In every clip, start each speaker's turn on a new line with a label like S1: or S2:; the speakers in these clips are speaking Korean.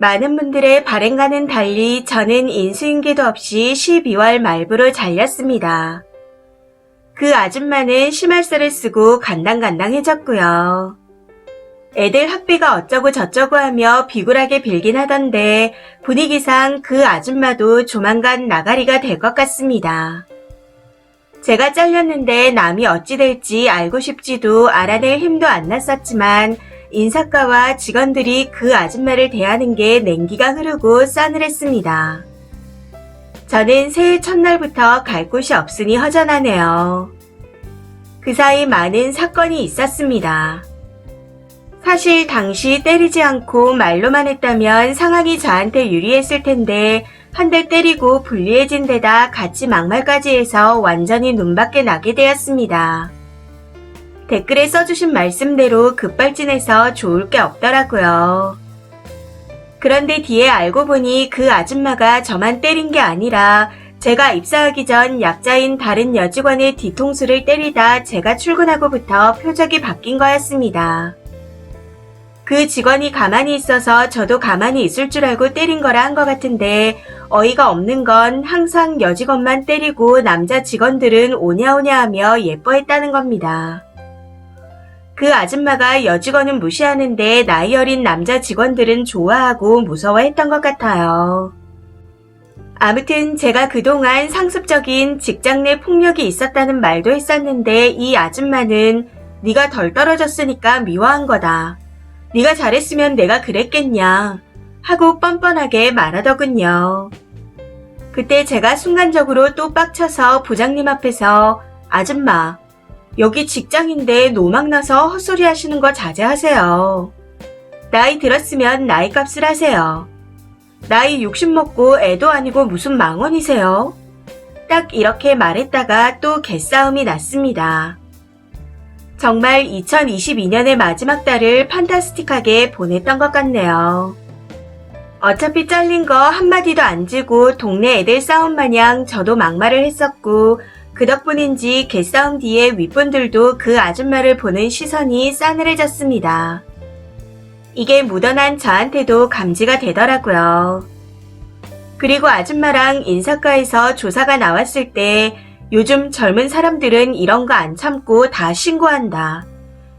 S1: 많은 분들의 발행과는 달리 저는 인수인계도 없이 12월 말부로 잘렸습니다. 그 아줌마는 심할서를 쓰고 간당간당해졌고요. 애들 학비가 어쩌고 저쩌고 하며 비굴하게 빌긴 하던데 분위기상 그 아줌마도 조만간 나가리가 될 것 같습니다. 제가 잘렸는데 남이 어찌 될지 알고 싶지도 알아낼 힘도 안 났었지만 인사과와 직원들이 그 아줌마를 대하는 게 냉기가 흐르고 싸늘했습니다. 저는 새해 첫날부터 갈 곳이 없으니 허전하네요. 그 사이 많은 사건이 있었습니다. 사실 당시 때리지 않고 말로만 했다면 상황이 저한테 유리했을 텐데 한 대 때리고 불리해진 데다 같이 막말까지 해서 완전히 눈밖에 나게 되었습니다. 댓글에 써주신 말씀대로 급발진해서 좋을 게 없더라고요. 그런데 뒤에 알고 보니 그 아줌마가 저만 때린 게 아니라 제가 입사하기 전 약자인 다른 여직원의 뒤통수를 때리다 제가 출근하고부터 표적이 바뀐 거였습니다. 그 직원이 가만히 있어서 저도 가만히 있을 줄 알고 때린 거라 한 것 같은데 어이가 없는 건 항상 여직원만 때리고 남자 직원들은 오냐오냐 하며 예뻐했다는 겁니다. 그 아줌마가 여직원은 무시하는데 나이 어린 남자 직원들은 좋아하고 무서워했던 것 같아요. 아무튼 제가 그동안 상습적인 직장 내 폭력이 있었다는 말도 했었는데 이 아줌마는 네가 덜 떨어졌으니까 미워한 거다. 네가 잘했으면 내가 그랬겠냐 하고 뻔뻔하게 말하더군요. 그때 제가 순간적으로 또 빡쳐서 부장님 앞에서 아줌마 여기 직장인데 노망 나서 헛소리 하시는 거 자제하세요. 나이 들었으면 나이 값을 하세요. 나이 60 먹고 애도 아니고 무슨 망언이세요? 딱 이렇게 말했다가 또 개싸움이 났습니다. 정말 2022년의 마지막 달을 판타스틱하게 보냈던 것 같네요. 어차피 잘린 거 한마디도 안 지고 동네 애들 싸움 마냥 저도 막말을 했었고 그 덕분인지 개싸움 뒤에 윗분들도 그 아줌마를 보는 시선이 싸늘해졌습니다. 이게 묻어난 저한테도 감지가 되더라고요. 그리고 아줌마랑 인사과에서 조사가 나왔을 때 요즘 젊은 사람들은 이런 거 안 참고 다 신고한다.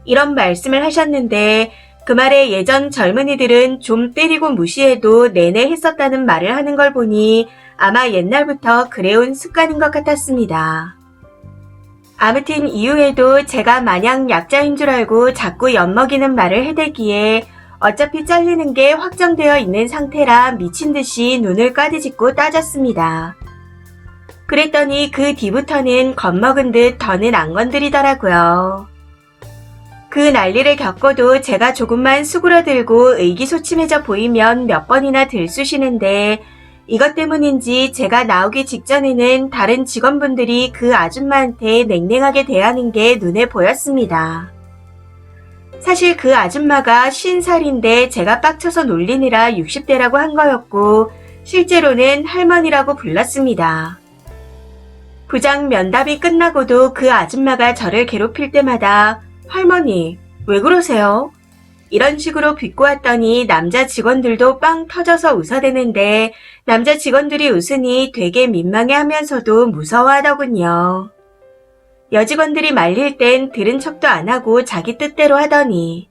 S1: 이런 말씀을 하셨는데 그 말에 예전 젊은이들은 좀 때리고 무시해도 내내 했었다는 말을 하는 걸 보니 아마 옛날부터 그래온 습관인 것 같았습니다. 아무튼 이후에도 제가 마냥 약자인 줄 알고 자꾸 엿먹이는 말을 해대기에 어차피 잘리는 게 확정되어 있는 상태라 미친 듯이 눈을 까디짓고 따졌습니다. 그랬더니 그 뒤부터는 겁먹은 듯 더는 안 건드리더라고요. 그 난리를 겪고도 제가 조금만 수그러들고 의기소침해져 보이면 몇 번이나 들쑤시는데 이것 때문인지 제가 나오기 직전에는 다른 직원분들이 그 아줌마한테 냉랭하게 대하는 게 눈에 보였습니다. 사실 그 아줌마가 50살인데 제가 빡쳐서 놀리느라 60대라고 한 거였고 실제로는 할머니라고 불렀습니다. 부장 면담이 끝나고도 그 아줌마가 저를 괴롭힐 때마다 할머니, 왜 그러세요? 이런 식으로 비꼬았더니 남자 직원들도 빵 터져서 웃어대는데 남자 직원들이 웃으니 되게 민망해 하면서도 무서워하더군요. 여직원들이 말릴 땐 들은 척도 안 하고 자기 뜻대로 하더니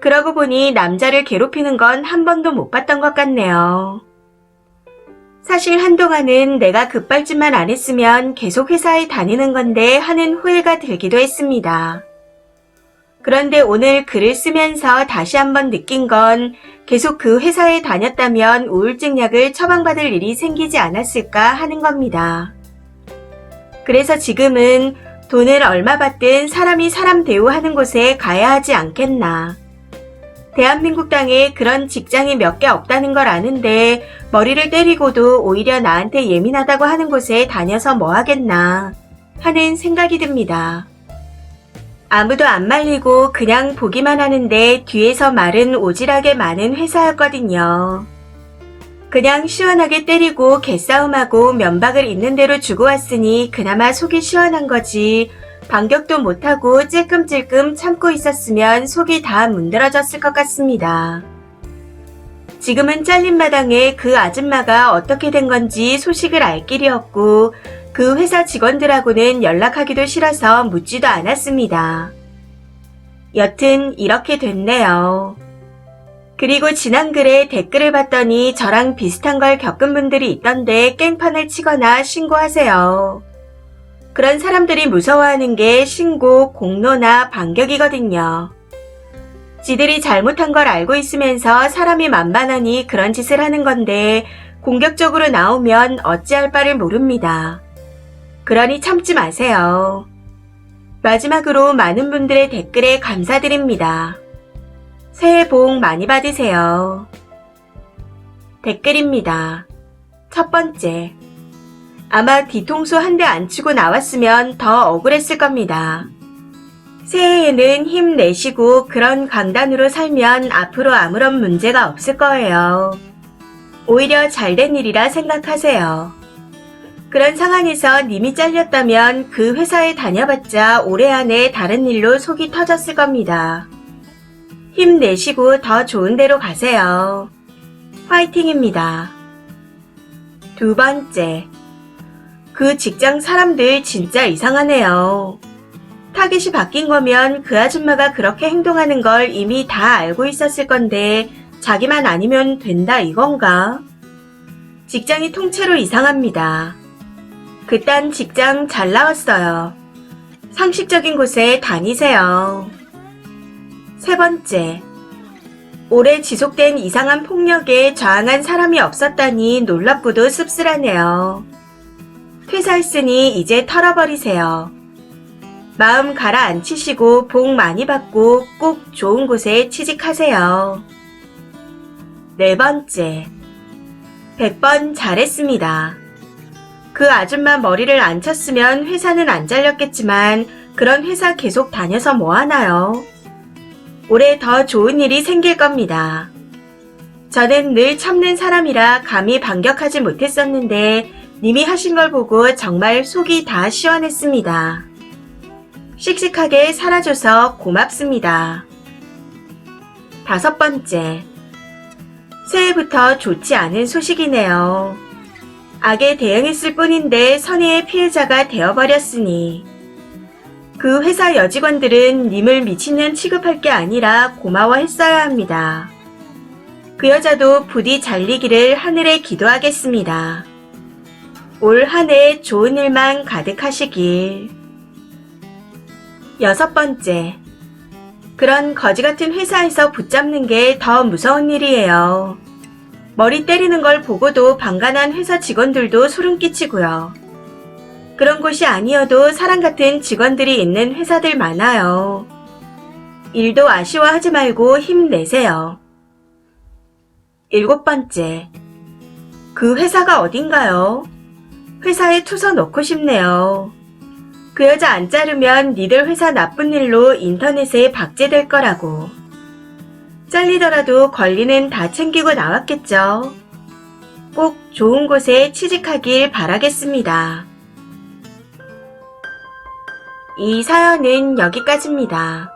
S1: 그러고 보니 남자를 괴롭히는 건 한 번도 못 봤던 것 같네요. 사실 한동안은 내가 급발진만 안 했으면 계속 회사에 다니는 건데 하는 후회가 들기도 했습니다. 그런데 오늘 글을 쓰면서 다시 한번 느낀 건 계속 그 회사에 다녔다면 우울증 약을 처방받을 일이 생기지 않았을까 하는 겁니다. 그래서 지금은 돈을 얼마 받든 사람이 사람 대우하는 곳에 가야 하지 않겠나. 대한민국 땅에 그런 직장이 몇 개 없다는 걸 아는데 머리를 때리고도 오히려 나한테 예민하다고 하는 곳에 다녀서 뭐 하겠나 하는 생각이 듭니다. 아무도 안 말리고 그냥 보기만 하는데 뒤에서 말은 오질하게 많은 회사였거든요. 그냥 시원하게 때리고 개싸움하고 면박을 있는 대로 주고 왔으니 그나마 속이 시원한 거지. 반격도 못하고 찔끔찔끔 참고 있었으면 속이 다 문드러졌을 것 같습니다. 지금은 잘린 마당에 그 아줌마가 어떻게 된 건지 소식을 알 길이 없고 그 회사 직원들하고는 연락하기도 싫어서 묻지도 않았습니다. 여튼 이렇게 됐네요. 그리고 지난 글에 댓글을 봤더니 저랑 비슷한 걸 겪은 분들이 있던데 깽판을 치거나 신고하세요. 그런 사람들이 무서워하는 게 신고, 공로나 반격이거든요. 지들이 잘못한 걸 알고 있으면서 사람이 만만하니 그런 짓을 하는 건데 공격적으로 나오면 어찌할 바를 모릅니다. 그러니 참지 마세요. 마지막으로 많은 분들의 댓글에 감사드립니다. 새해 복 많이 받으세요. 댓글입니다. 첫 번째. 아마 뒤통수 한 대 안 치고 나왔으면 더 억울했을 겁니다. 새해에는 힘내시고 그런 강단으로 살면 앞으로 아무런 문제가 없을 거예요. 오히려 잘된 일이라 생각하세요. 그런 상황에서 님이 잘렸다면 그 회사에 다녀봤자 올해 안에 다른 일로 속이 터졌을 겁니다. 힘내시고 더 좋은 데로 가세요. 화이팅입니다. 두 번째. 그 직장 사람들 진짜 이상하네요. 타깃이 바뀐 거면 그 아줌마가 그렇게 행동하는 걸 이미 다 알고 있었을 건데 자기만 아니면 된다 이건가? 직장이 통째로 이상합니다. 그딴 직장 잘 나왔어요. 상식적인 곳에 다니세요. 세 번째. 오래 지속된 이상한 폭력에 저항한 사람이 없었다니 놀랍고도 씁쓸하네요. 퇴사했으니 이제 털어버리세요. 마음 가라앉히시고 복 많이 받고 꼭 좋은 곳에 취직하세요. 네 번째. 100번 잘했습니다. 그 아줌마 머리를 안 쳤으면 회사는 안 잘렸겠지만 그런 회사 계속 다녀서 뭐 하나요? 올해 더 좋은 일이 생길 겁니다. 저는 늘 참는 사람이라 감히 반격하지 못했었는데 님이 하신 걸 보고 정말 속이 다 시원했습니다. 씩씩하게 살아줘서 고맙습니다. 다섯 번째. 새해부터 좋지 않은 소식이네요. 악에 대응했을 뿐인데 선의의 피해자가 되어버렸으니. 그 회사 여직원들은 님을 미친년 취급할 게 아니라 고마워했어야 합니다. 그 여자도 부디 잘리기를 하늘에 기도하겠습니다. 올 한 해 좋은 일만 가득하시길. 여섯 번째. 그런 거지 같은 회사에서 붙잡는 게 더 무서운 일이에요. 머리 때리는 걸 보고도 방관한 회사 직원들도 소름 끼치고요. 그런 곳이 아니어도 사람 같은 직원들이 있는 회사들 많아요. 일도 아쉬워하지 말고 힘내세요. 일곱 번째. 그 회사가 어딘가요? 회사에 투서 넣고 싶네요. 그 여자 안 자르면 니들 회사 나쁜 일로 인터넷에 박제될 거라고. 잘리더라도 권리는 다 챙기고 나왔겠죠. 꼭 좋은 곳에 취직하길 바라겠습니다. 이 사연은 여기까지입니다.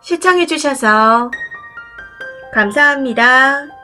S1: 시청해주셔서 감사합니다.